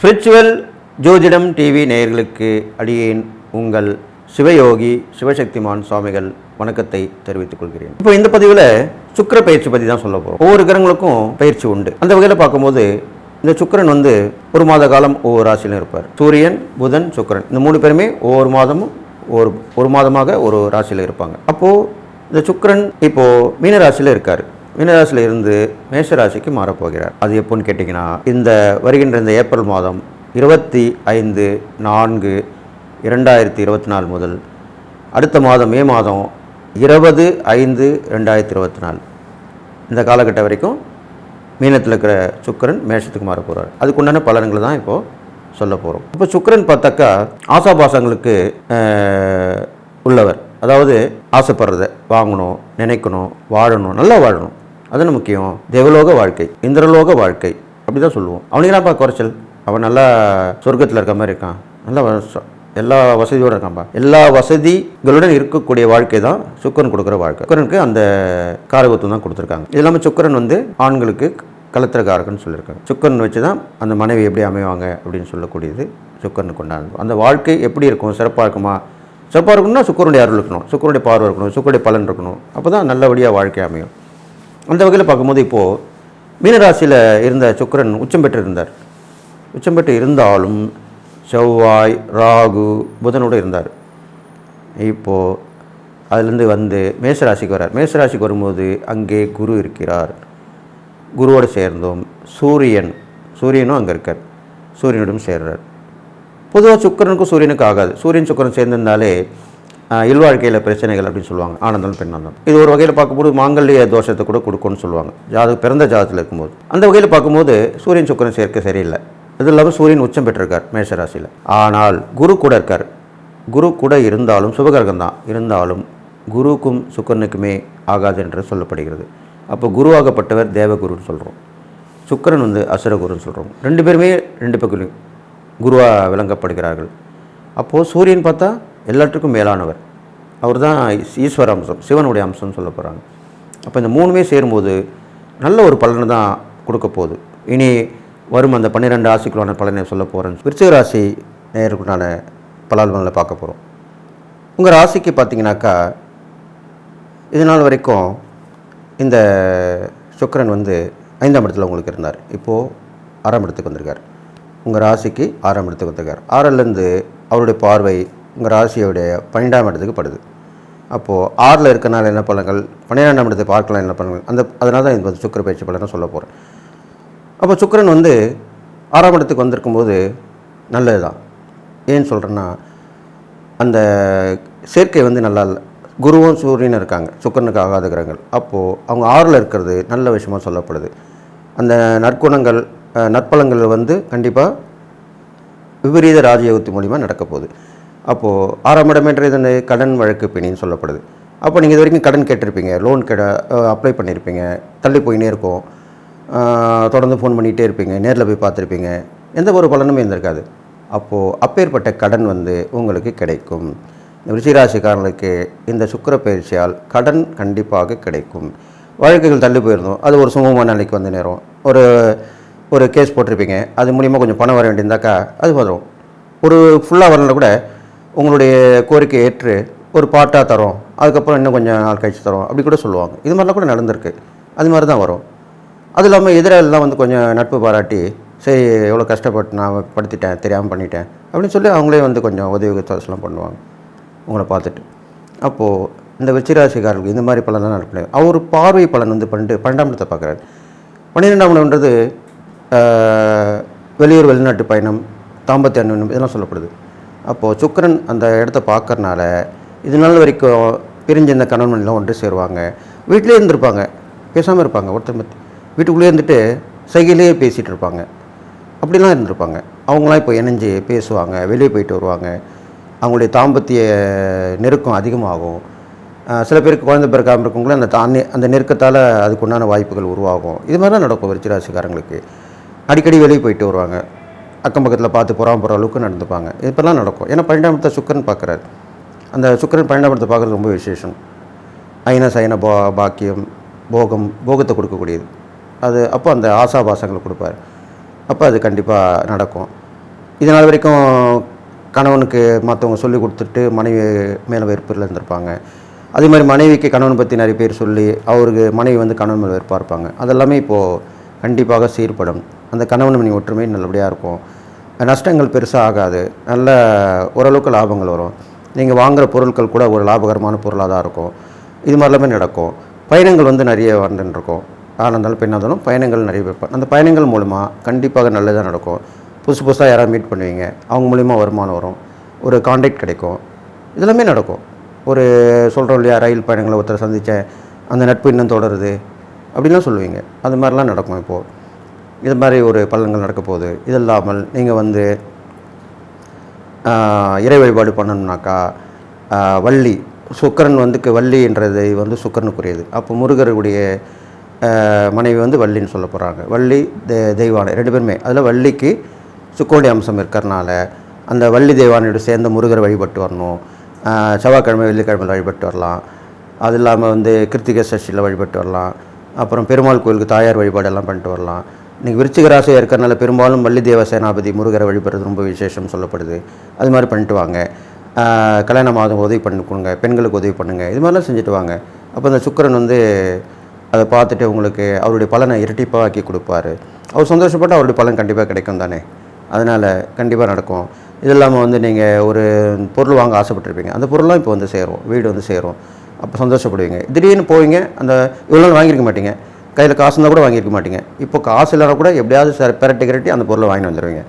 Spiritual ஜோதிடம் TV நேயர்களுக்கு அடியேன் உங்கள் சிவயோகி சிவசக்திமான் சுவாமிகள் வணக்கத்தை தெரிவித்துக் கொள்கிறேன். இப்போ இந்த பதிவில் சுக்கிர பயிற்சி பற்றி தான் சொல்ல போகிறோம் ஒவ்வொரு கிரகங்களுக்கும் பயிற்சி உண்டு. அந்த வகையில் பார்க்கும்போது இந்த சுக்கிரன் வந்து ஒரு மாத காலம் ஒவ்வொரு ராசியிலும் இருப்பார். சூரியன் புதன் சுக்கரன். இந்த மூணு பேருமே ஒவ்வொரு மாதமும் ஒரு ஒரு மாதமாக ஒரு ராசியில் இருப்பாங்க. அப்போது இந்த சுக்கரன் இப்போது மீன ராசியில் இருக்கார். மீனராசியில் இருந்து மேஷராசிக்கு மாறப்போகிறார். அது எப்போன்னு கேட்டிங்கன்னா இந்த வருகின்ற இந்த ஏப்ரல் மாதம் இருபத்தி ஐந்து நான்கு இரண்டாயிரத்தி இருபத்தி நாலு முதல் அடுத்த மாதம் மே மாதம் இருபது ஐந்து ரெண்டாயிரத்தி இருபத்தி நாலு. இந்த காலகட்டம் வரைக்கும் மீனத்தில் இருக்கிற சுக்கரன் மேஷத்துக்கு மாற போகிறார் அதுக்குண்டான பலன்களை தான் இப்போது சொல்ல போகிறோம் இப்போ சுக்கரன் பார்த்தாக்கா ஆசாபாசங்களுக்கு உள்ளவர். அதாவது ஆசைப்படுறத வாங்கணும் நினைக்கணும் வாழணும் நல்லா வாழணும். அதுன்னு முக்கியம். தேவலோக வாழ்க்கை இந்திரலோக வாழ்க்கை. அப்படி தான் சொல்லுவோம். அவனுக்கு குறைச்சல்? அவன் நல்லா சொர்க்கத்தில் இருக்க மாதிரி இருக்கான். நல்லா எல்லா வசதியோடு இருக்கான்பா. எல்லா வசதிகளுடன் இருக்கக்கூடிய வாழ்க்கை தான் சுக்கரன் கொடுக்குற வாழ்க்கை. சுக்கரனுக்கு அந்த காரகத்துவம் தான் கொடுத்துருக்காங்க. இது இல்லாமல் சுக்கரன் வந்து ஆண்களுக்கு கலத்திரக்காரகன்னு சொல்லியிருக்காங்க. சுக்கரன் வச்சு தான் அந்த மனைவி எப்படி அமைவாங்க அப்படின்னு சொல்லக்கூடியது சுக்கரனுக்கு உண்டானது அந்த வாழ்க்கை எப்படி இருக்கும்? சிறப்பாக இருக்குமா? சிறப்பாக இருக்கணும்னா சுக்கரனுடைய அருள் இருக்கணும். சுக்கரனுடைய பார்வை இருக்கணும். சுக்கருடைய பலன் இருக்கணும். அப்போ தான் நல்லபடியாக வாழ்க்கை அமையும். அந்த வகையில் பார்க்கும்போது இப்போது மீனராசியில் இருந்த சுக்கிரன் உச்சம் பெற்று இருந்தார். உச்சம் பெற்று இருந்தாலும் செவ்வாய் ராகு புதனோடு இருந்தார். இப்போது அதுலேருந்து வந்து மேசராசிக்கு வரார். மேசராசிக்கு வரும்போது அங்கே குரு இருக்கிறார். குருவோடு சேர்ந்தோம். சூரியன் சூரியனும் அங்கே இருக்கார். சூரியனோடும் சேர்றார். பொதுவாக சுக்கிரனுக்கும் சூரியனுக்கும் ஆகாது. சூரியன் சுக்கரன் சேர்ந்திருந்தாலே இல்வாழ்க்கையில் பிரச்சனைகள் அப்படின்னு சொல்லுவாங்க. ஆனந்தம் பெண்ணாந்தம் இது ஒரு வகையில் பார்க்கும்போது மாங்கல்ய தோஷத்தை கூட கொடுக்கும்னு சொல்லுவாங்க. ஜாதகம் பிறந்த ஜாதத்தில் இருக்கும்போது. அந்த வகையில் பார்க்கும்போது சூரியன் சுக்கிரன் சேர்க்க சரியில்லை. இது இல்லாமல் சூரியன் உச்சம் பெற்றிருக்கார் மேஷராசியில். ஆனால் குரு கூட இருக்கார். குரு கூட இருந்தாலும் சுபகிரகம் தான். இருந்தாலும் குருவுக்கும் சுக்கரனுக்குமே ஆகாது என்று சொல்லப்படுகிறது. அப்போ குருவாகப்பட்டவர் தேவகுருன்னு சொல்கிறோம் சுக்கிரன் வந்து அசுரகுருன்னு சொல்கிறோம் ரெண்டு பேருமே ரெண்டு பக்கம் குருவாக விளங்கப்படுகிறார்கள். அப்போது சூரியன் பார்த்தா எல்லாத்துக்கும் மேலானவர். அவர் தான் ஈஸ்வர அம்சம் சிவனுடைய அம்சம்னு சொல்ல போகிறாங்க அப்போ இந்த மூணுமே சேரும்போது நல்ல ஒரு பலனை தான் கொடுக்க போகுது. இனி வரும் அந்த பன்னிரெண்டு ராசிக்குள்ளான பலனை சொல்ல போகிறேன் விருச்சிக ராசி நேயருக்குண்டான பலால்களை பார்க்க போகிறோம் உங்கள் ராசிக்கு பார்த்தீங்கன்னாக்கா இது நாள் வரைக்கும் இந்த சுக்கிரன் வந்து ஐந்தாம் இடத்துல உங்களுக்கு இருந்தார். இப்போது ஆறாம் இடத்துக்கு வந்திருக்கார். உங்கள் ராசிக்கு ஆறாம் இடத்துக்கு வந்திருக்கார். ஆறிலேருந்து அவருடைய பார்வை உங்கள் ராசியோடைய பன்னெண்டாம் இடத்துக்கு படுது. அப்போது ஆறில் இருக்கனால என்ன பலன்கள்? பன்னிரெண்டாம் இடத்தை பார்க்கலாம் என்ன பலன்கள்? அந்த அதனால தான் இது வந்து சுக்கிர பயிற்சி பலனை சொல்ல போகிறேன். அப்போ சுக்கரன் வந்து ஆறாம் இடத்துக்கு வந்திருக்கும்போது நல்லது தான். ஏன்னு சொல்கிறேன்னா அந்த சேர்க்கை வந்து நல்லா இல்லை. குருவும் சூரியனும் இருக்காங்க. சுக்கரனுக்கு ஆகாத கிரகங்கள் அப்போது அவங்க ஆறில் இருக்கிறது நல்ல விஷயமாக சொல்லப்படுது. அந்த நற்குணங்கள் நற்பலங்கள் வந்து கண்டிப்பாக விபரீத ராஜயோகத்து மூலிமா நடக்க போகுது. அப்போது ஆறாம் இடமேன்றது இந்த கடன் வழக்கு பிணின்னு சொல்லப்படுது. அப்போ நீங்கள் இது வரைக்கும் கடன் கேட்டிருப்பீங்க லோன் கெட அப்ளை பண்ணியிருப்பீங்க தள்ளி போயினே இருக்கும் தொடர்ந்து ஃபோன் பண்ணிகிட்டே இருப்பீங்க நேரில் போய் பார்த்துருப்பீங்க எந்த ஒரு பலனுமே இருந்திருக்காது. அப்போது அப்பேற்பட்ட கடன் வந்து உங்களுக்கு கிடைக்கும். இந்த ரிஷிராசிக்காரர்களுக்கு இந்த சுக்கிர பயிற்சியால் கடன் கண்டிப்பாக கிடைக்கும். வழக்குகள் தள்ளி போயிருந்தோம் அது ஒரு சுமூகமான நிலைக்கு வந்த நேரம். ஒரு ஒரு கேஸ் போட்டிருப்பீங்க அது மூலிமா கொஞ்சம் பணம் வர வேண்டியிருந்தாக்கா அது வரும் ஒரு ஃபுல்லாக வரல கூட உங்களுடைய கோரிக்கை ஏற்று ஒரு பாட்டாக தரோம் அதுக்கப்புறம் இன்னும் கொஞ்சம் நாள் கழிச்சு தரோம் அப்படி கூட சொல்லுவாங்க. இது மாதிரிலாம் கூட நடந்திருக்கு. அது மாதிரி தான் வரும். அது இல்லாமல் எதிராளிலாம் வந்து கொஞ்சம் நட்பு பாராட்டி சரி எவ்வளோ கஷ்டப்பட்டு நான் படுத்திட்டேன் தெரியாமல் பண்ணிட்டேன் அப்படின்னு சொல்லி அவங்களே வந்து கொஞ்சம் உதவி தோசலாம் பண்ணுவாங்க. உங்களை பார்த்துட்டு. அப்போது இந்த வெச்சிராசிக்காரர்களுக்கு இந்த மாதிரி பலன் தான் நடக்கணும் அவர் பார்வை பலன் வந்து பண்ணிட்டு பன்னெண்டாம் இடத்தை பார்க்குறாரு. பன்னிரெண்டாம் இடம்ன்றது வெளியூர் வெளிநாட்டு பயணம் தாம்பத்திய அண்ணன் இதெல்லாம் சொல்லப்படுது. அப்போது சுக்கரன் அந்த இடத்த பார்க்கறனால இது நாள் வரைக்கும் பிரிஞ்ச இந்த கணவன் மனைவிலாம் ஒன்று சேருவாங்க. வீட்டிலே இருந்திருப்பாங்க. பேசாமல் இருப்பாங்க. ஒருத்தர் வீட்டுக்குள்ளே இருந்துட்டு சைகையிலேயே பேசிகிட்டு இருப்பாங்க. அப்படிலாம் இருந்திருப்பாங்க. அவங்களாம் இப்போ இணைஞ்சு பேசுவாங்க. வெளியே போயிட்டு வருவாங்க. அவங்களுடைய தாம்பத்திய நெருக்கம் அதிகமாகும். சில பேருக்கு குழந்தை பிறக்காமல் இருக்கவங்களும் அந்த தானே அந்த நெருக்கத்தால் அதுக்குண்டான வாய்ப்புகள் உருவாகும். இது மாதிரி தான் நடக்கும். விருச்சிராசிக்காரங்களுக்கு அடிக்கடி வெளியே போயிட்டு வருவாங்க. அக்கம் பக்கத்தில் பார்த்து புறாம போகிற அளவுக்கு நடந்துப்பாங்க. இப்போல்லாம் நடக்கும். ஏன்னா பன்னெண்டாமத்தை சுக்கரன் பார்க்குறாரு. அந்த சுக்கரன் பன்னெண்டாமத்தை பார்க்குறது ரொம்ப விசேஷம். ஐன சைன பா பாக்கியம் போகம் போகத்தை கொடுக்கக்கூடியது. அது அப்போ அந்த ஆசாபாசங்களை கொடுப்பார். அப்போ அது கண்டிப்பாக நடக்கும். இதனால் வரைக்கும் கணவனுக்கு மற்றவங்க சொல்லி கொடுத்துட்டு மனைவி மேலே வெறுப்பில் இருந்திருப்பாங்க. அதே மாதிரி மனைவிக்கு கணவனை பற்றி நிறைய பேர் சொல்லி அவருக்கு மனைவி வந்து கணவன் மேலே வெறுப்பாக இருப்பாங்க. அதெல்லாமே இப்போது கண்டிப்பாக சீர்படும். அந்த கணவன் மணி ஒற்றுமை நல்லபடியாக இருக்கும். நஷ்டங்கள் பெருசாக ஆகாது நல்ல ஓரளவுக்கு லாபங்கள் வரும். நீங்கள் வாங்குகிற பொருட்கள் கூட ஒரு லாபகரமான பொருளாக தான் இருக்கும். இது மாதிரிலாமே நடக்கும். பயணங்கள் வந்து நிறைய வந்துட்டுருக்கும். ஆனால் இருந்தாலும் பெண்ணாக இருந்தாலும் பயணங்கள் நிறைய வைப்பாங்க அந்த பயணங்கள் மூலமாக கண்டிப்பாக நல்லதாக நடக்கும். புதுசு புதுசாக யாராவது மீட் பண்ணுவீங்க. அவங்க மூலிமா வருமானம் வரும். ஒரு கான்டாக்ட் கிடைக்கும். இதெல்லாமே நடக்கும். ஒரு சொல்கிறோம் இல்லையா ரயில் பயணங்களை ஒருத்தரை சந்தித்தேன். அந்த நட்பு இன்னும் தொடருது. அப்படின்லாம் சொல்லுவீங்க. அது மாதிரிலாம் நடக்கும் இப்போது இது மாதிரி ஒரு பலன்கள் நடக்க போகுது இது இல்லாமல் நீங்கள் வந்து இறை வழிபாடு பண்ணணும்னாக்கா வள்ளி சுக்கரன் வந்து வள்ளின்றது வந்து சுக்கரனுக்குரியது. அப்போ முருகருடைய மனைவி வந்து வள்ளின்னு சொல்ல போகிறாங்க வள்ளி தெ தெய்வானை ரெண்டு பேருமே. அதில் வள்ளிக்கு சுக்கோடி அம்சம் இருக்கிறனால அந்த வள்ளி தெய்வானையோட சேர்ந்த முருகரை வழிபட்டு வரணும். செவ்வாய்க்கிழமை வெள்ளிக்கிழமை வழிபட்டு வரலாம். அது இல்லாமல் வந்து கிருத்திகை சஷ்டியில் வழிபட்டு வரலாம். அப்புறம் பெருமாள் கோயிலுக்கு தாயார் வழிபாடெல்லாம் பண்ணிட்டு வரலாம். இன்றைக்கி விருச்சிக ராசியாக இருக்கிறனால பெரும்பாலும் வள்ளி தேவ சேனாபதி முருகரை வழிபடுறது ரொம்ப விசேஷம் சொல்லப்படுது. அது மாதிரி பண்ணிட்டு வாங்க. கல்யாணம் கல்யாண மாதம் உதவி பண்ணி கொடுங்க. பெண்களுக்கு உதவி பண்ணுங்கள் இது மாதிரிலாம் செஞ்சுட்டு வாங்க. அப்போ அந்த சுக்கிரன் வந்து அதை பார்த்துட்டு உங்களுக்கு அவருடைய பலனை இரட்டிப்பாக ஆக்கி கொடுப்பாரு. அவர் சந்தோஷப்பட்டு அவருடைய பலன் கண்டிப்பாக கிடைக்கும் தானே? அதனால் கண்டிப்பாக நடக்கும். இது இல்லாமல் வந்து நீங்கள் ஒரு பொருள் வாங்க ஆசைப்பட்டிருப்பீங்க. அந்த பொருள்லாம் இப்போ வந்து சேரும். வீடு வந்து சேரும். அப்போ சந்தோஷப்படுவீங்க. திடீர்னு போவீங்க. அந்த இவ்வளோ வாங்கியிருக்க மாட்டீங்க. கையில் காசு இருந்தால் கூட வாங்கியிருக்க மாட்டீங்க. இப்போ காசு இல்லைனா கூட எப்படியாவது சார் பெரட்டி கிரட்டி அந்த பொருளை வாங்கி வந்துடுவீங்க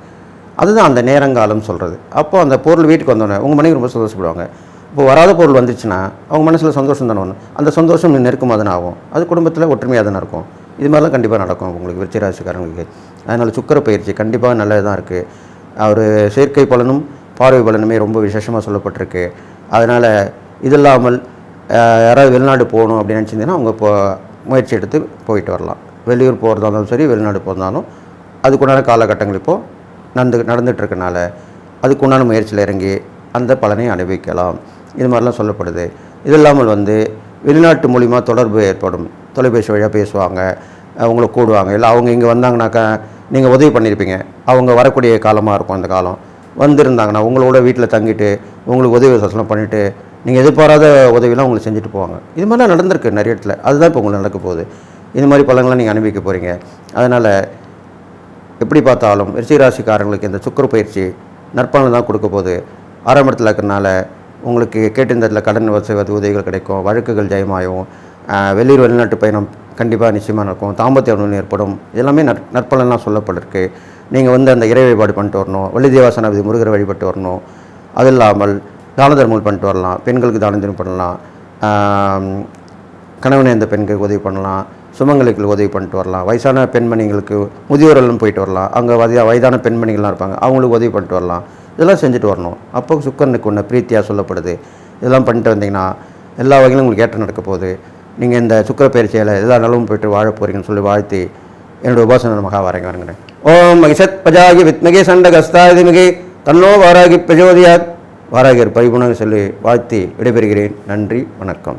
அதுதான் அந்த நேரங்காலம் சொல்கிறது அப்போ அந்த பொருள் வீட்டுக்கு வந்தோடனே உங்கள் மனைவி ரொம்ப சந்தோஷப்படுவாங்க. இப்போ வராத பொருள் வந்துச்சுன்னா அவங்க மனசில் சந்தோஷம் தானே ஒன்று அந்த சந்தோஷம் நெருக்கமாக தானே ஆகும். அது குடும்பத்தில் ஒற்றுமையாக தானே இருக்கும். இது மாதிரிலாம் கண்டிப்பாக நடக்கும். உங்களுக்கு விருச்சிராசிக்காரங்களுக்கு அதனால் சுக்கர பயிற்சி கண்டிப்பாக நல்லது தான் இருக்குது அவர் செயற்கை பலனும் பார்வை பலனுமே ரொம்ப விசேஷமாக சொல்லப்பட்டிருக்கு. அதனால் இது இல்லாமல் யாராவது வெளிநாடு போகணும் அப்படின்னு நினச்சிருந்தீங்கன்னா அவங்க இப்போ முயற்சி எடுத்து போயிட்டு வரலாம். வெளியூர் போகிறதா இருந்தாலும் சரி வெளிநாடு போகிறதாலும் அதுக்குண்டான காலகட்டங்கள் இப்போது நடந்து நடந்துகிட்ருக்கனால அதுக்குண்டான முயற்சியில் இறங்கி அந்த பலனை அனுபவிக்கலாம். இது மாதிரிலாம் சொல்லப்படுது. இது இல்லாமல் வந்து வெளிநாட்டு மூலிமா தொடர்பு ஏற்படும். தொலைபேசி வழியாக பேசுவாங்க அவங்கள கூடுவாங்க. இல்லை அவங்க இங்கே வந்தாங்கனாக்கா நீங்கள் உதவி பண்ணியிருப்பீங்க. அவங்க வரக்கூடிய காலமாக இருக்கும் அந்த காலம். வந்திருந்தாங்கன்னா உங்களோட வீட்டில் தங்கிட்டு உங்களுக்கு உதவி வசனம் பண்ணிவிட்டு நீங்கள் எதிர்பாராத உதவியெல்லாம் உங்களுக்கு செஞ்சுட்டு போவாங்க. இது மாதிரிலாம் நடந்திருக்கு நிறைய இடத்துல. அதுதான் இப்போ உங்களுக்கு நடக்க போகுது. இது மாதிரி பழங்கள்லாம் நீங்கள் அனுபவிக்க போகிறீங்க அதனால் எப்படி பார்த்தாலும் ரிஷிராசிக்காரங்களுக்கு ராசிக்காரங்களுக்கு இந்த சுக்கர பயிற்சி நற்பலன் தான் கொடுக்க போகுது. ஆறாம் இடத்துல இருக்கிறனால உங்களுக்கு கேட்டிருந்ததில் கடன் வசதி உதவிகள் கிடைக்கும். வழக்குகள் ஜெயமாயும். வெளியூர் வெளிநாட்டு பயணம் கண்டிப்பாக நிச்சயமாக நடக்கும். தாம்பத்திய உணவு ஏற்படும். இதெல்லாமே நற் நற்பலன்லாம் சொல்லப்பட்டிருக்கு. நீங்கள் வந்து அந்த இறை வழிபாடு பண்ணிட்டு வரணும். வள்ளி தேவாசனாபதி முருகரை வழிபட்டு வரணும். அது இல்லாமல் தான தர்மங்கள் பண்ணிட்டு வரலாம் பெண்களுக்கு தான தர்மம் பண்ணலாம் கணவனை இந்த பெண்களுக்கு உதவி பண்ணலாம் சுமங்கலிகளுக்கு உதவி பண்ணிட்டு வரலாம் வயசான பெண்மணிகளுக்கு முதியோரெல்லாம் போயிட்டு வரலாம் அங்கே வயதா வயதான பெண்மணிகள்லாம் இருப்பாங்க அவங்களுக்கு உதவி பண்ணிட்டு வரலாம் இதெல்லாம் செஞ்சுட்டு வரணும். அப்போ சுக்கரனுக்கு ஒன்று பிரீத்தியாக சொல்லப்படுது. இதெல்லாம் பண்ணிட்டு வந்தீங்கன்னா எல்லா வகையிலும் உங்களுக்கு ஏற்றம் நடக்க போகுது. நீங்கள் இந்த சுக்கர பயிற்சியில் எல்லா நலவும் போயிட்டு வாழ போகிறீங்கன்னு சொல்லி வாழ்த்தி என்னோட உபாசன மகா வரங்க வரங்கிறேன் ஓம் மகிஷத் பஜாகி வித்மகே சண்டகஸ்தாதிமிகே தன்னோ வாராகி பிரஜோதியாத். வாராகியர் பரிபுணம் சொல்லி வாழ்த்தி விடைபெறுகிறேன். நன்றி வணக்கம்.